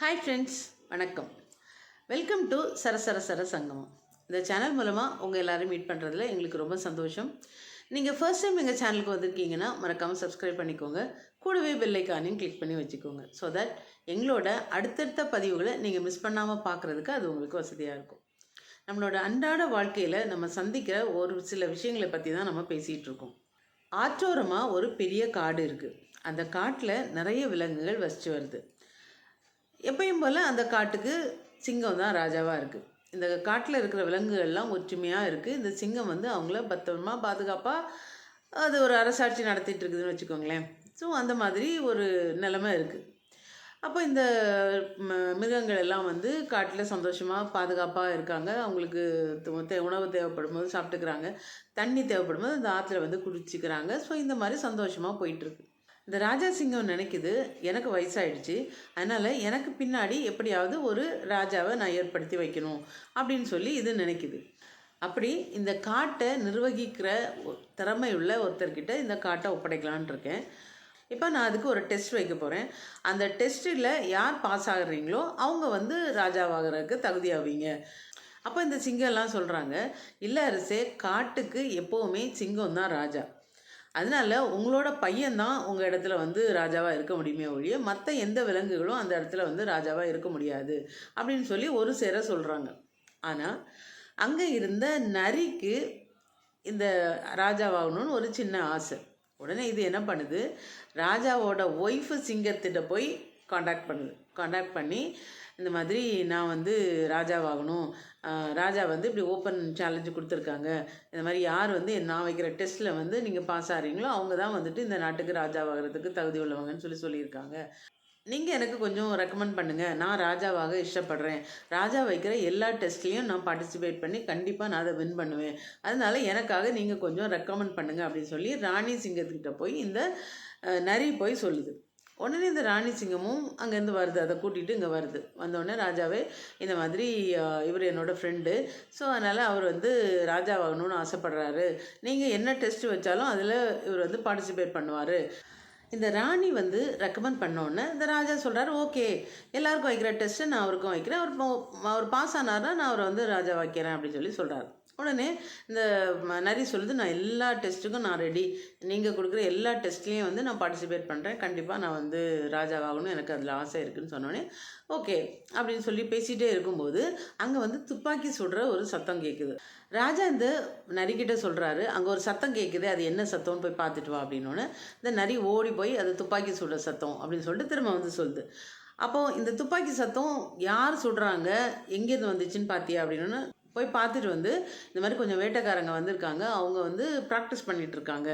Hi friends வணக்கம். Welcome to Sarasara Sara Sangamam. இந்த channel மூலமாக உங்கள் எல்லோரும் மீட் பண்ணுறதுல எங்களுக்கு ரொம்ப சந்தோஷம். நீங்கள் ஃபர்ஸ்ட் டைம் எங்கள் சேனலுக்கு வந்திருக்கீங்கன்னா மறக்காமல் சப்ஸ்கிரைப் பண்ணிக்கோங்க. கூடவே பெல்லைக்கானையும் கிளிக் பண்ணி வச்சுக்கோங்க. ஸோ தட் எங்களோட அடுத்தடுத்த பதிவுகளை நீங்கள் மிஸ் பண்ணாமல் பார்க்குறதுக்கு அது உங்களுக்கு வசதியாக இருக்கும். நம்மளோட அன்றாட வாழ்க்கையில் நம்ம சந்திக்கிற ஒரு சில விஷயங்களை பற்றி தான் நம்ம பேசிகிட்டு இருக்கோம். ஆற்றோரமாக ஒரு பெரிய காடு இருக்குது அந்த காட்டில் நிறைய விலங்குகள் வசித்து வருது. எப்பயும் போல் அந்த காட்டுக்கு சிங்கம் தான் ராஜாவாக இருக்குது இந்த காட்டில் இருக்கிற விலங்குகள்லாம் ஒற்றுமையாக இருக்குது இந்த சிங்கம் வந்து அவங்கள பத்திரமா பாதுகாப்பாக அது ஒரு அரசாட்சி நடத்திட்டு இருக்குதுன்னு வச்சுக்கோங்களேன். ஸோ அந்த மாதிரி ஒரு நிலமை இருக்குது அப்போ இந்த ம- மிருகங்கள் எல்லாம் வந்து காட்டில் சந்தோஷமாக பாதுகாப்பாக இருக்காங்க. அவங்களுக்கு தே- உணவு தேவைப்படும் போது சாப்பிட்டுக்கிறாங்க. தண்ணி தேவைப்படும் போது அந்த ஆற்றுல வந்து குடிச்சிக்கிறாங்க ஸோ இந்த மாதிரி சந்தோஷமாக போயிட்டுருக்கு இந்த ராஜா சிங்கம் நினைக்குது எனக்கு வயசாயிடுச்சு அதனால் எனக்கு பின்னாடி எப்படியாவது ஒரு ராஜாவை நான் ஏற்படுத்தி வைக்கணும் அப்படின்னு சொல்லி இது நினைக்குது. அப்படி இந்த காட்டை நிர்வகிக்கிற திறமையுள்ள ஒருத்தர்கிட்ட இந்த காட்டை ஒப்படைக்கலான் இருக்கேன். இப்போ நான் அதுக்கு ஒரு டெஸ்ட் வைக்க போகிறேன் அந்த டெஸ்ட்டில் யார் பாஸ் ஆகுறீங்களோ அவங்க வந்து ராஜாவாகிறதுக்கு தகுதியாவீங்க அப்போ இந்த சிங்கம்லாம் சொல்கிறாங்க இல்லை அரசே காட்டுக்கு எப்போவுமே சிங்கம் தான் ராஜா. அதனால உங்களோட பையன்தான் உங்கள் இடத்துல வந்து ராஜாவாக இருக்க முடியுமே ஒழிய மற்ற எந்த விலங்குகளும் அந்த இடத்துல வந்து ராஜாவாக இருக்க முடியாது அப்படின்னு சொல்லி ஒரு சேர சொல்கிறாங்க ஆனால் அங்கே இருந்த நரிக்கு இந்த ராஜாவாகணும்னு ஒரு சின்ன ஆசை. உடனே இது என்ன பண்ணுது? ராஜாவோட ஒய்ஃபு சிங்கத்திட்ட போய் காண்டாக்ட் பண்ணு காண்டாக்ட் பண்ணி இந்த மாதிரி நான் வந்து ராஜாவாகணும். ராஜா வந்து இப்படி ஓப்பன் சேலஞ்சு கொடுத்துருக்காங்க. இந்த மாதிரி யார் வந்து நான் வைக்கிற டெஸ்ட்டில் வந்து நீங்கள் பாஸ் ஆகிறீங்களோ அவங்க தான் வந்துட்டு இந்த நாட்டுக்கு ராஜாவாகிறதுக்கு தகுதி உள்ளவங்கன்னு சொல்லி சொல்லியிருக்காங்க. நீங்கள் எனக்கு கொஞ்சம் ரெக்கமெண்ட் பண்ணுங்கள் நான் ராஜாவாக இஷ்டப்படுறேன். ராஜா வைக்கிற எல்லா டெஸ்ட்லேயும் நான் பார்ட்டிசிபேட் பண்ணி கண்டிப்பாக நான் அதை வின் பண்ணுவேன். அதனால எனக்காக நீங்கள் கொஞ்சம் ரெக்கமெண்ட் பண்ணுங்கள் அப்படின்னு சொல்லி ராணி சிங்கத்துக்கிட்ட போய் இந்த நரி போய் சொல்லுது. உடனே இந்த ராணி சிங்கமும் அங்கேருந்து வருது. அதை கூட்டிகிட்டு இங்கே வருது. வந்தோடனே ராஜாவே இந்த மாதிரி இவர் என்னோடய ஃப்ரெண்டு ஸோ அதனால் அவர் வந்து ராஜாவாகணும்னு ஆசைப்படுறாரு. நீங்கள் என்ன டெஸ்ட் வச்சாலும் அதில் இவர் வந்து பார்ட்டிசிபேட் பண்ணுவார். இந்த ராணி வந்து ரெக்கமெண்ட் பண்ணோன்னே இந்த ராஜா சொல்கிறாரு ஓகே எல்லாருக்கும் வைக்கிற டெஸ்ட்டை நான் அவருக்கும் வைக்கிறேன். அவர் போ- அவர் பாஸ் ஆனார்னா நான் அவரை வந்து ராஜா வைக்கிறேன் அப்படின்னு சொல்லி சொல்கிறார் உடனே இந்த நரி சொல்லுது நான் எல்லா டெஸ்ட்டுக்கும் நான் ரெடி நீங்கள் கொடுக்குற எல்லா டெஸ்ட்லேயும் வந்து நான் பார்ட்டிசிபேட் பண்ணுறேன் கண்டிப்பாக நான் வந்து ராஜாவாகணும். எனக்கு அதில் ஆசை இருக்குன்னு சொன்னோடனே ஓகே அப்படின்னு சொல்லி பேசிகிட்டே இருக்கும்போது அங்கே வந்து துப்பாக்கி சுடுற ஒரு சத்தம் கேட்குது ராஜா இந்த நரிக்கிட்ட சொல்கிறாரு அங்கே ஒரு சத்தம் கேட்குது அது என்ன சத்தம்னு போய் பார்த்துட்டு வா அப்படின்னோடனே இந்த நரி ஓடி போய் அது துப்பாக்கி சுடுற சத்தம் அப்படின்னு சொல்லிட்டு திரும்ப வந்து சொல்லுது. அப்போது இந்த துப்பாக்கி சத்தம் யார் சுடுறாங்க எங்கேருந்து வந்துச்சுன்னு பார்த்தியா அப்படின்னு போய் பார்த்துட்டு வந்து இந்த மாதிரி கொஞ்சம் வேட்டைக்காரங்க வந்திருக்காங்க அவங்க வந்து ப்ராக்டிஸ் பண்ணிட்டு இருக்காங்க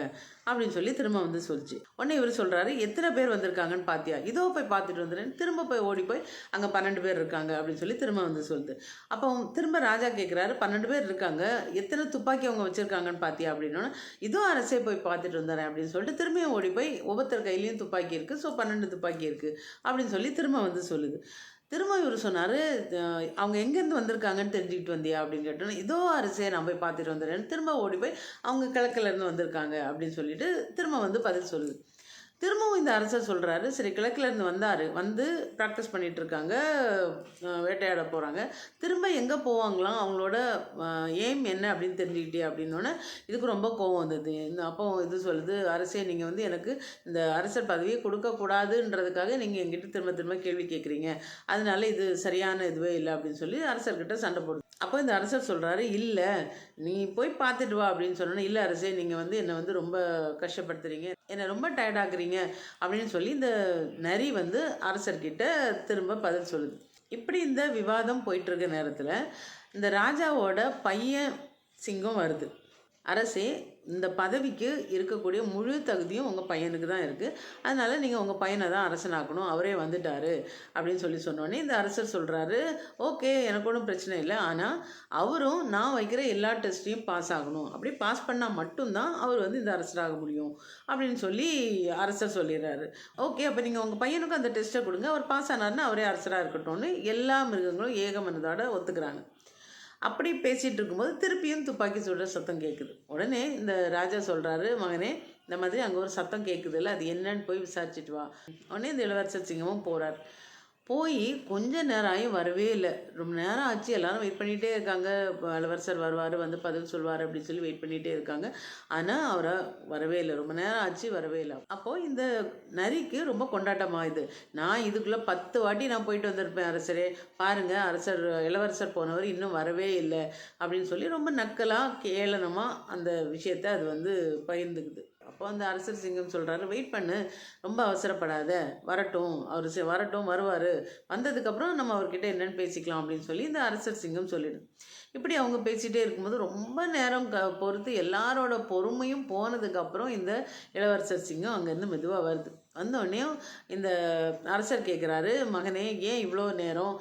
அப்படின்னு சொல்லி திரும்ப வந்து சொல்லிச்சு. உடனே இவர் சொல்கிறாரு எத்தனை பேர் வந்திருக்காங்கன்னு பார்த்தியா இதோ போய் பார்த்துட்டு வந்துடுறேன். திரும்ப போய் ஓடி போய் அங்கே பன்னெண்டு பேர் இருக்காங்க அப்படின்னு சொல்லி திரும்ப வந்து சொல்லுது. அப்போ திரும்ப ராஜா கேட்குறாரு பன்னெண்டு பேர் இருக்காங்க. எத்தனை துப்பாக்கி அவங்க வச்சுருக்காங்கன்னு பார்த்தியா அப்படின்னோடனே இதோ அரசே போய் பார்த்துட்டு வந்துடுறேன் அப்படின்னு சொல்லிட்டு திரும்பியும் ஓடி போய் ஒவ்வொருத்தர் கையிலையும் துப்பாக்கி இருக்குது ஸோ பன்னெண்டு துப்பாக்கி இருக்குது அப்படின்னு சொல்லி திரும்ப வந்து சொல்லுது. திரும்ப இவர் சொன்னார் அவங்க எங்கேருந்து வந்திருக்காங்கன்னு தெரிஞ்சுக்கிட்டு வந்தியா? அப்படின்னு கேட்டோன்னே இதோ அரிசியை நான் போய் பார்த்துட்டு வந்துடுறேன் திரும்ப ஓடி போய் அவங்க கிழக்கிலேருந்து வந்திருக்காங்க அப்படின்னு சொல்லிட்டு திரும்ப வந்து பதில் சொல்லுது. திரும்பவும் இந்த அரசர் சொல்கிறாரு சரி கிழக்குலேருந்து வந்தார். வந்து ப்ராக்டிஸ் பண்ணிகிட்ருக்காங்க இருக்காங்க வேட்டையாட போகிறாங்க திரும்ப எங்கே போவாங்களாம்? அவங்களோட எய்ம் என்ன அப்படின்னு தெரிஞ்சுக்கிட்டே அப்படின்னோடனே இதுக்கு ரொம்ப கோவம் வந்தது. இந்த அப்போ இது சொல்லுது அரசே நீங்கள் வந்து எனக்கு இந்த அரசர் பதவியை கொடுக்கக்கூடாதுன்றதுக்காக நீங்கள் எங்கிட்ட திரும்ப திரும்ப கேள்வி கேட்குறீங்க. அதனால இது சரியான இதுவே இல்லை அப்படின்னு சொல்லி அரசர்கிட்ட சண்டை போடுது. அப்போ இந்த அரசர் சொல்கிறாரு இல்லை நீ போய் பார்த்துட்டு வா அப்படின்னு சொன்னோன்னே இல்லை அரசே நீங்கள் வந்து என்னை வந்து ரொம்ப கஷ்டப்படுத்துறீங்க. என்னை ரொம்ப tired சொல்கிறீங்க அப்படின்னு சொல்லி இந்த நரி வந்து அரசர்கிட்ட திரும்ப பதில் சொல்லுது. இப்படி இந்த விவாதம் போயிட்டுருக்க நேரத்தில் இந்த ராஜாவோட பையன் சிங்கம் வருது. அரசே இந்த பதவிக்கு இருக்கக்கூடிய முழு தகுதியும் உங்கள் பையனுக்கு தான் இருக்குது அதனால் நீங்கள் உங்கள் பையனை தான் அரசனாக்கணும். அவரே வந்துட்டாரு அப்படின்னு சொல்லி சொன்னோடனே இந்த அரசர் சொல்கிறாரு ஓகே எனக்கு ஒன்றும் பிரச்சனை இல்லை. ஆனால் அவரும் நான் வைக்கிற எல்லா டெஸ்ட்டையும் பாஸ் ஆகணும். அப்படி பாஸ் பண்ணால் மட்டும்தான் அவர் வந்து இந்த அரசராக முடியும் அப்படின்னு சொல்லி அரசர் சொல்லிடுறாரு. ஓகே அப்போ நீங்கள் உங்கள் பையனுக்கும் அந்த டெஸ்ட்டை கொடுங்க. அவர் பாஸ் ஆனார்னா அவரே அரசராக இருக்கட்டும்னு எல்லா மிருகங்களும் ஏகமனதோட ஒத்துக்கிறாங்க. அப்படி பேசிகிட்டு இருக்கும்போது திருப்பியும் துப்பாக்கி சுடுற சத்தம் கேட்குது உடனே இந்த ராஜா சொல்கிறாரு மகனே இந்த மாதிரி அங்கே ஒரு சத்தம் கேட்குதுல்ல அது என்னன்னு போய் விசாரிச்சுட்டு வா. உடனே இந்த இளவரசர் சிங்கமும் போகிறார் போய் கொஞ்ச நேரம் ஆகியும் வரவே இல்லை. ரொம்ப நேரம் ஆச்சு. எல்லாரும் வெயிட் பண்ணிகிட்டே இருக்காங்க. இளவரசர் வருவார் வந்து பதில் சொல்வார் அப்படின்னு சொல்லி வெயிட் பண்ணிகிட்டே இருக்காங்க. ஆனால் அவரை வரவே இல்லை. ரொம்ப நேரம் ஆச்சு வரவே இல்லை. அப்போது இந்த நரிக்கு ரொம்ப கொண்டாட்டமாக இது. நான் இதுக்குள்ளே பத்து வாட்டி நான் போயிட்டு வந்திருப்பேன் அரசரே. பாருங்கள் அரசர் இளவரசர் போனவர் இன்னும் வரவே இல்லை அப்படின்னு சொல்லி ரொம்ப நக்கலாக கேளனமாக அந்த விஷயத்தை அது வந்து பகிர்ந்துக்குது. அப்போ வந்து அரசர் சிங்கம் சொல்கிறாரு வெயிட் பண்ணு ரொம்ப அவசரப்படாத வரட்டும் அவர் வரட்டும் வருவார். வந்ததுக்கப்புறம் நம்ம அவர்கிட்ட என்னென்னு பேசிக்கலாம் அப்படின்னு சொல்லி இந்த அரசர் சிங்கம் சொல்லிடும் இப்படி அவங்க பேசிகிட்டே இருக்கும்போது ரொம்ப நேரம் க பொறுத்து எல்லாரோட பொறுமையும் போனதுக்கப்புறம் இந்த இளவரசர் சிங்கம் அங்கேருந்து மெதுவாக வருது. வந்தோடனே இந்த அரசர் கேட்குறாரு மகனே ஏன் இவ்வளோ நேரம்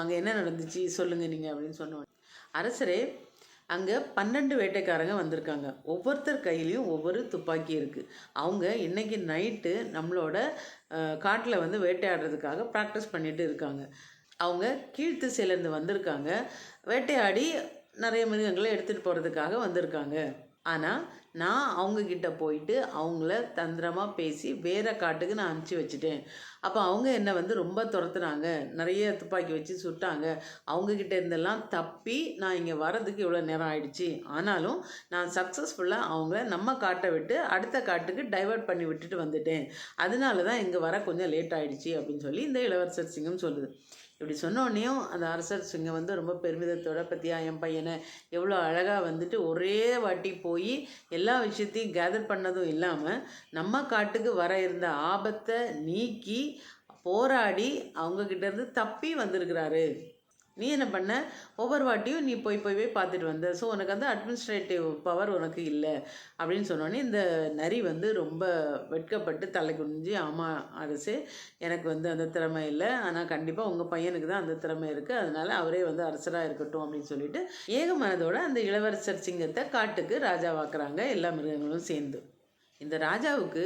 அங்கே என்ன நடந்துச்சு? சொல்லுங்கள் நீங்கள் அப்படின்னு சொன்னோம். அரசரே அங்கே பன்னெண்டு வேட்டைக்காரங்க வந்திருக்காங்க. ஒவ்வொருத்தர் கையிலையும் ஒவ்வொரு துப்பாக்கி இருக்குது அவங்க இன்னைக்கு நைட்டு நம்மளோட காட்டில் வந்து வேட்டையாடுறதுக்காக ப்ராக்டிஸ் பண்ணிட்டு இருக்காங்க. அவங்க கீழ்த்திசையிலேருந்து வந்திருக்காங்க. வேட்டையாடி நிறைய மிருகங்களை எடுத்துகிட்டு போகிறதுக்காக வந்திருக்காங்க. ஆனால் நான் அவங்கக்கிட்ட போயிட்டு அவங்கள தந்திரமாக பேசி வேறு காட்டுக்கு நான் அனுப்பிச்சி வச்சுட்டேன். அப்போ அவங்க என்னை வந்து ரொம்ப துரத்துனாங்க. நிறைய துப்பாக்கி வச்சு சுட்டாங்க. அவங்கக்கிட்ட இருந்தெல்லாம் தப்பி நான் இங்கே வர்றதுக்கு இவ்வளோ நேரம் ஆயிடுச்சு. ஆனாலும் நான் சக்ஸஸ்ஃபுல்லாக அவங்கள நம்ம காட்டை விட்டு அடுத்த காட்டுக்கு டைவர்ட் பண்ணி விட்டுட்டு வந்துட்டேன். அதனால தான் இங்கே வர கொஞ்சம் லேட் ஆயிடுச்சு அப்படின்னு சொல்லி இந்த இளவரசர் சிங்கம் சொல்லுது. இப்படி சொன்னோடனேயும் அந்த அரசர் சிங்கம் வந்து ரொம்ப பெருமிதத்தோட பற்றியா என் பையனை எவ்வளோ அழகாக வந்துட்டு ஒரே வாட்டி போய் எல்லா விஷயத்தையும் கேதர் பண்ணதும் இல்லாமல் நம்ம காட்டுக்கு வர இருந்த ஆபத்தை நீக்கி போராடி அவங்கக்கிட்டேருந்து தப்பி வந்திருக்கிறாரு. நீ என்ன பண்ண? ஒவ்வொரு வாட்டியும் நீ போய் போய் போய் பார்த்துட்டு வந்த. ஸோ உனக்கு வந்து அட்மினிஸ்ட்ரேட்டிவ் பவர் உனக்கு இல்லை. அப்படின்னு சொன்னோடனே இந்த நரி வந்து ரொம்ப வெட்கப்பட்டு தலை குனிஞ்சு ஆமாம் அரசு எனக்கு வந்து அந்த திறமை இல்லை. ஆனால் கண்டிப்பாக உங்கள் பையனுக்கு தான் அந்த திறமை இருக்குது அதனால் அவரே வந்து அரசராக இருக்கட்டும் அப்படின்னு சொல்லிட்டு ஏக மனதோட அந்த இளவரசர் சிங்கத்தை காட்டுக்கு ராஜாவாக்குறாங்க எல்லா மிருகங்களும் சேர்ந்து. இந்த ராஜாவுக்கு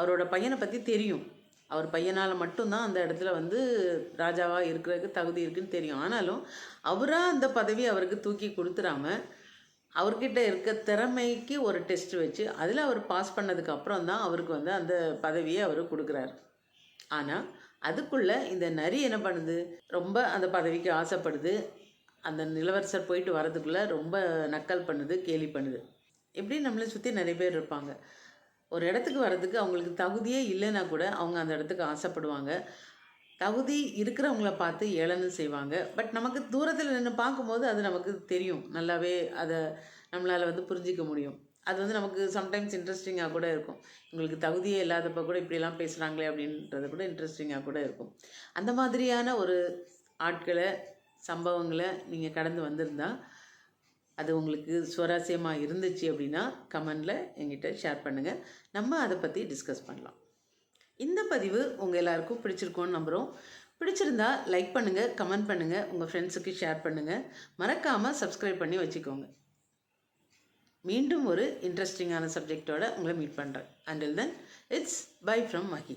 அவரோட பையனை பற்றி தெரியும். அவர் பையனால் மட்டும்தான் அந்த இடத்துல வந்து ராஜாவாக இருக்கிறதுக்கு தகுதி இருக்குன்னு தெரியும். ஆனாலும் அவராக அந்த பதவி அவருக்கு தூக்கி கொடுத்துடாம அவர்கிட்ட இருக்க திறமைக்கு ஒரு டெஸ்ட் வச்சு அதில் அவர் பாஸ் பண்ணதுக்கு அப்புறம் தான் அவருக்கு வந்து அந்த பதவியை அவர் கொடுக்குறாரு. ஆனால் அதுக்குள்ளே இந்த நரி என்ன பண்ணுது? ரொம்ப அந்த பதவிக்கு ஆசைப்படுது. அந்த நிலவரசர் போயிட்டு வரதுக்குள்ளே ரொம்ப நக்கல் பண்ணுது கேலி பண்ணுது. இப்படி நம்மளை சுற்றி நிறைய பேர் இருப்பாங்க. ஒரு இடத்துக்கு வர்றதுக்கு அவங்களுக்கு தகுதியே இல்லைன்னா கூட அவங்க அந்த இடத்துக்கு ஆசைப்படுவாங்க. தகுதி இருக்கிறவங்கள பார்த்து ஏளனம் செய்வாங்க. பட் நமக்கு தூரத்தில் நின்று பார்க்கும்போது அது நமக்கு தெரியும். நல்லாவே அதை நம்மளால் வந்து புரிஞ்சிக்க முடியும். அது வந்து நமக்கு சம்டைம்ஸ் இன்ட்ரெஸ்டிங்காக கூட இருக்கும். உங்களுக்கு தகுதியே இல்லாதப்ப கூட இப்படிலாம் பேசுகிறாங்களே அப்படின்றது கூட இன்ட்ரெஸ்டிங்காக கூட இருக்கும். அந்த மாதிரியான ஒரு ஆட்களை சம்பவங்களை நீங்கள் கடந்து வந்திருந்தால் அது உங்களுக்கு சுவாரஸ்யமாக இருந்துச்சு அப்படின்னா கமெண்டில் எங்கிட்ட ஷேர் பண்ணுங்கள் நம்ம அதை பற்றி டிஸ்கஸ் பண்ணலாம். இந்த பதிவு உங்கள் எல்லாருக்கும் பிடிச்சிருக்கோன்னு நம்புகிறோம் பிடிச்சிருந்தா லைக் பண்ணுங்கள் கமெண்ட் பண்ணுங்கள் உங்கள் ஃப்ரெண்ட்ஸுக்கு ஷேர் பண்ணுங்கள் மறக்காமல் சப்ஸ்கிரைப் பண்ணி வச்சுக்கோங்க. மீண்டும் ஒரு இன்ட்ரெஸ்டிங்கான சப்ஜெக்டோட உங்களை மீட் பண்ணுறேன் until then it's bye from Mahi